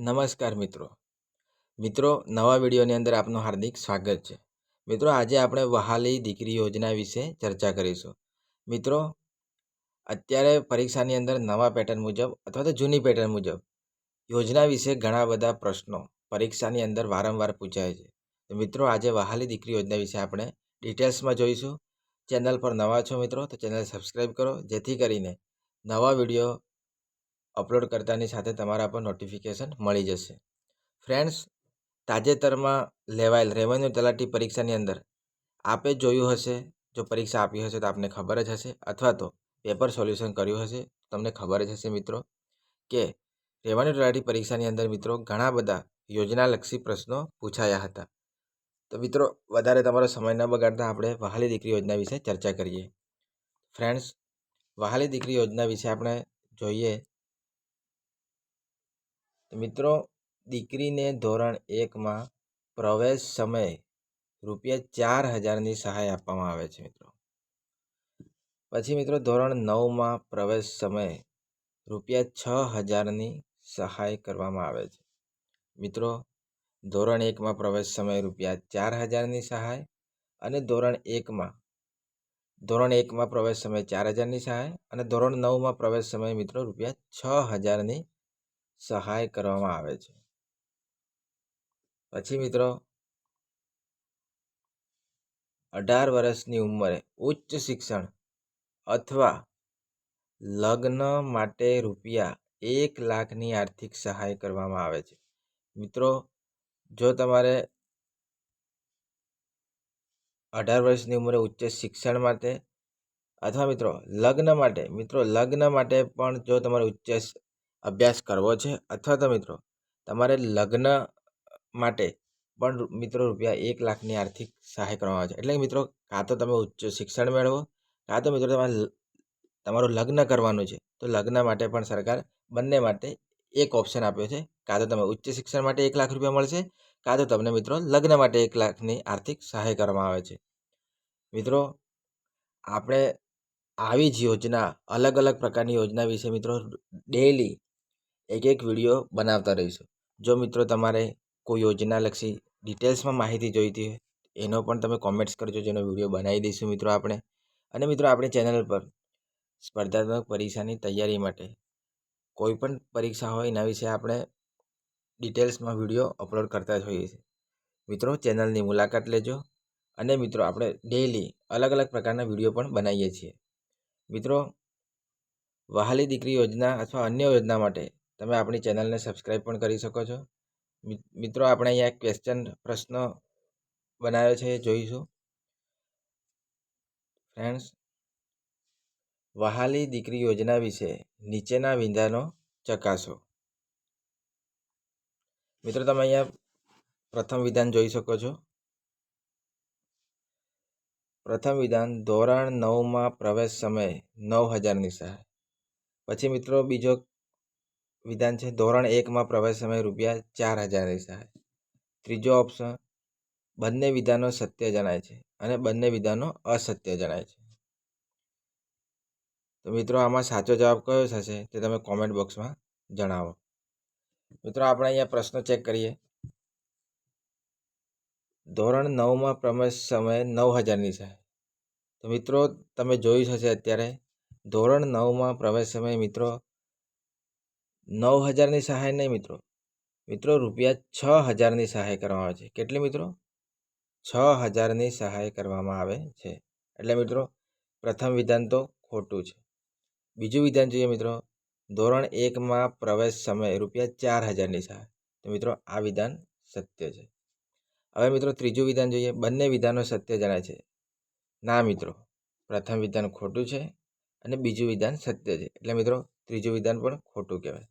નમસ્કાર મિત્રો. મિત્રો, નવા વિડીયોની અંદર આપનું હાર્દિક સ્વાગત છે. મિત્રો, આજે આપણે વહાલી દીકરી યોજના વિશે ચર્ચા કરીશું. મિત્રો, અત્યારે પરીક્ષાની અંદર નવા પેટર્ન મુજબ અથવા તો જૂની પેટર્ન મુજબ યોજના વિશે ઘણા બધા પ્રશ્નો પરીક્ષાની અંદર વારંવાર પૂછાય છે. તો મિત્રો, આજે વહાલી દીકરી યોજના વિશે આપણે ડિટેલ્સમાં જોઈશું. ચેનલ પર નવા છો મિત્રો, તો ચેનલ સબસ્ક્રાઈબ કરો. જેથી કરીને નવા વીડિયો અપલોડ કરતાની સાથે તમારા પર નોટિફિકેશન મળી જશે. ફ્રેન્ડ્સ તાજેતરમાં લેવાયેલ રેવન્યુ તલાટી પરીક્ષાની અંદર આપે જોયું હશે, જો પરીક્ષા આપી હશે તો આપને ખબર જ હશે, અથવા તો પેપર સોલ્યુશન કર્યું હશે, તમને ખબર જ હશે મિત્રો, કે રેવન્યુ તલાટી પરીક્ષાની અંદર મિત્રો ઘણા બધા યોજનાલક્ષી પ્રશ્નો પૂછાયા હતા. તો મિત્રો, વધારે તમારો સમય ન બગાડતા આપણે વહાલી દીકરી યોજના વિશે ચર્ચા કરીએ. ફ્રેન્ડ્સ વહાલી દીકરી યોજના વિશે આપણે જોઈએ મિત્રો, દીકરીને ધોરણ એકમાં પ્રવેશ સમયે રૂપિયા ચાર હજારની સહાય આપવામાં આવે છે મિત્રો. પછી મિત્રો, ધોરણ નવમાં પ્રવેશ સમયે રૂપિયા છ હજારની સહાય કરવામાં આવે છે. મિત્રો, ધોરણ એકમાં પ્રવેશ સમયે રૂપિયા ચાર હજારની સહાય અને ધોરણ એકમાં ધોરણ એકમાં પ્રવેશ સમયે ચાર હજારની સહાય અને ધોરણ નવમાં પ્રવેશ સમયે મિત્રો રૂપિયા છ હજારની સહાય કરવામાં આવે છે. પછી મિત્રો, અઢાર વર્ષની ઉંમરે ઉચ્ચ શિક્ષણ અથવા લગ્ન માટે રૂપિયા એક લાખની આર્થિક સહાય કરવામાં આવે છે. મિત્રો, જો તમારે અઢાર વર્ષની ઉંમરે ઉચ્ચ શિક્ષણ માટે અથવા મિત્રો, લગ્ન માટે, મિત્રો, લગ્ન માટે પણ જો તમારે ઉચ્ચ અભ્યાસ કરવો છે? અથવા તો મિત્રો, તમારે લગ્ન માટે પણ મિત્રો રૂપિયા એક લાખની આર્થિક સહાય કરવામાં આવે છે. એટલે મિત્રો, કાં તો તમે ઉચ્ચ શિક્ષણ મેળવો, કાં તો મિત્રો તમારે તમારું લગ્ન કરવાનું છે, તો લગ્ન માટે પણ સરકાર બંને માટે એક ઓપ્શન આપ્યો છે. કાં તો તમે ઉચ્ચ શિક્ષણ માટે એક લાખ રૂપિયા મળશે, કાં તો તમને મિત્રો લગ્ન માટે એક લાખની આર્થિક સહાય કરવામાં આવે છે. મિત્રો, આપણે આવી જ યોજના અલગ અલગ પ્રકારની યોજના વિશે મિત્રો ડેઈલી એક એક વીડિયો બનાવતા રહીશું. જો મિત્રો તમારે કોઈ યોજનાલક્ષી ડિટેલ્સમાં માહિતી જોઈતી હોય, એનો પણ તમે કોમેન્ટ્સ કરજો, જેનો વીડિયો બનાવી દઈશું મિત્રો આપણે. અને મિત્રો આપણી ચેનલ પર સ્પર્ધાત્મક પરીક્ષાની તૈયારી માટે કોઈ પણ પરીક્ષા હોય, એના વિશે આપણે ડિટેલ્સમાં વીડિયો અપલોડ કરતા હોઈએ છીએ. મિત્રો ચેનલની મુલાકાત લેજો અને મિત્રો આપણે ડેઈલી અલગ અલગ પ્રકારના વીડિયો પણ બનાવીએ છીએ. મિત્રો વહાલી દીકરી યોજના અથવા અન્ય યોજના માટે તમે આપણી ચેનલને સબસ્ક્રાઈબ પણ કરી શકો છો. મિત્રો, આપણે અહીંયા એક ક્વેશ્ચન પ્રશ્ન બનાવ્યો છે, એ જોઈશું. ફ્રેન્ડ્સ વહાલી દીકરી યોજના વિશે નીચેના વિંધાનો ચકાસો. મિત્રો, તમે અહીંયા પ્રથમ વિધાન જોઈ શકો છો. પ્રથમ વિધાન, ધોરણ નવમાં પ્રવેશ સમયે નવ હજારની સહાય. પછી મિત્રો, બીજો વિધાન છે, ધોરણ એકમાં પ્રવેશ સમયે રૂપિયા ચાર હજારની સહાય ત્રીજો ઓપ્શન બંને વિધાનો સત્ય જણાય છે અને બંને વિધાનો અસત્ય જણાય છે. તો મિત્રો, આમાં સાચો જવાબ કયો થશે તે તમે કોમેન્ટ બોક્સમાં જણાવો. મિત્રો, આપણે અહીંયા પ્રશ્નો ચેક કરીએ. ધોરણ નવમાં પ્રવેશ સમયે નવ હજારની સહાય તો મિત્રો, તમે જોયું હશે અત્યારે. ધોરણ નવમાં પ્રવેશ સમયે મિત્રો નવ હજારની સહાય નહીં મિત્રો. મિત્રો, રૂપિયા છ હજારની સહાય કરવામાં આવે છે. કેટલી મિત્રો? છ હજારની સહાય કરવામાં આવે છે. એટલે મિત્રો, પ્રથમ વિધાન તો ખોટું છે. બીજું વિધાન જોઈએ મિત્રો, ધોરણ એકમાં પ્રવેશ સમયે રૂપિયા ચાર હજારની સહાય. તો મિત્રો, આ વિધાન સત્ય છે. હવે મિત્રો, ત્રીજું વિધાન જોઈએ. બંને વિધાનો સત્ય જણાય છે. ના મિત્રો, પ્રથમ વિધાન ખોટું છે અને બીજું વિધાન સત્ય છે. એટલે મિત્રો ત્રીજું વિધાન પણ ખોટું કહેવાય.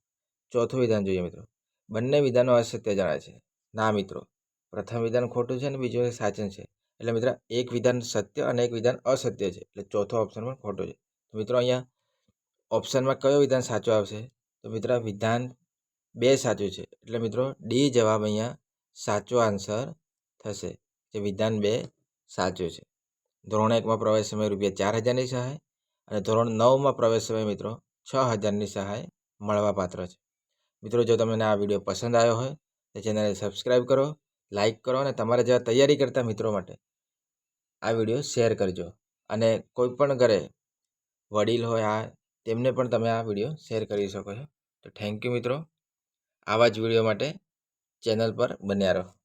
ચોથું વિધાન જોઈએ મિત્રો. બંને વિધાનો અસત્ય જણાય છે. ના મિત્રો, પ્રથમ વિધાન ખોટું છે અને બીજું સાચું છે. એટલે મિત્રો, એક વિધાન સત્ય અને એક વિધાન અસત્ય છે. એટલે ચોથો ઓપ્શન પણ ખોટો છે. તો મિત્રો, અહીંયા ઓપ્શનમાં કયો વિધાન સાચો આવશે? તો મિત્રો, વિધાન બે સાચું છે. એટલે મિત્રો ડી જવાબ અહીંયા સાચો આન્સર થશે. જે વિધાન બે સાચું છે. ધોરણ એકમાં પ્રવેશ સમય રૂપિયા ચાર હજારની સહાય અને ધોરણ નવમાં પ્રવેશ સમય મિત્રો છ હજારની સહાય મળવાપાત્ર છે. મિત્રો, જો તમને આ વીડિયો પસંદ આવ્યો હોય, તો ચેનલને સબસ્ક્રાઈબ કરો, લાઇક કરો અને તમારા જેવા તૈયારી કરતા મિત્રો માટે આ વીડિયો શેર કરજો. અને કોઈ પણ ઘરે વડીલ હોય આ, તેમને પણ તમે આ વીડિયો શેર કરી શકો છો. તો થેન્ક યુ મિત્રો. આવા જ વીડિયો માટે ચેનલ પર બન્યા રહો.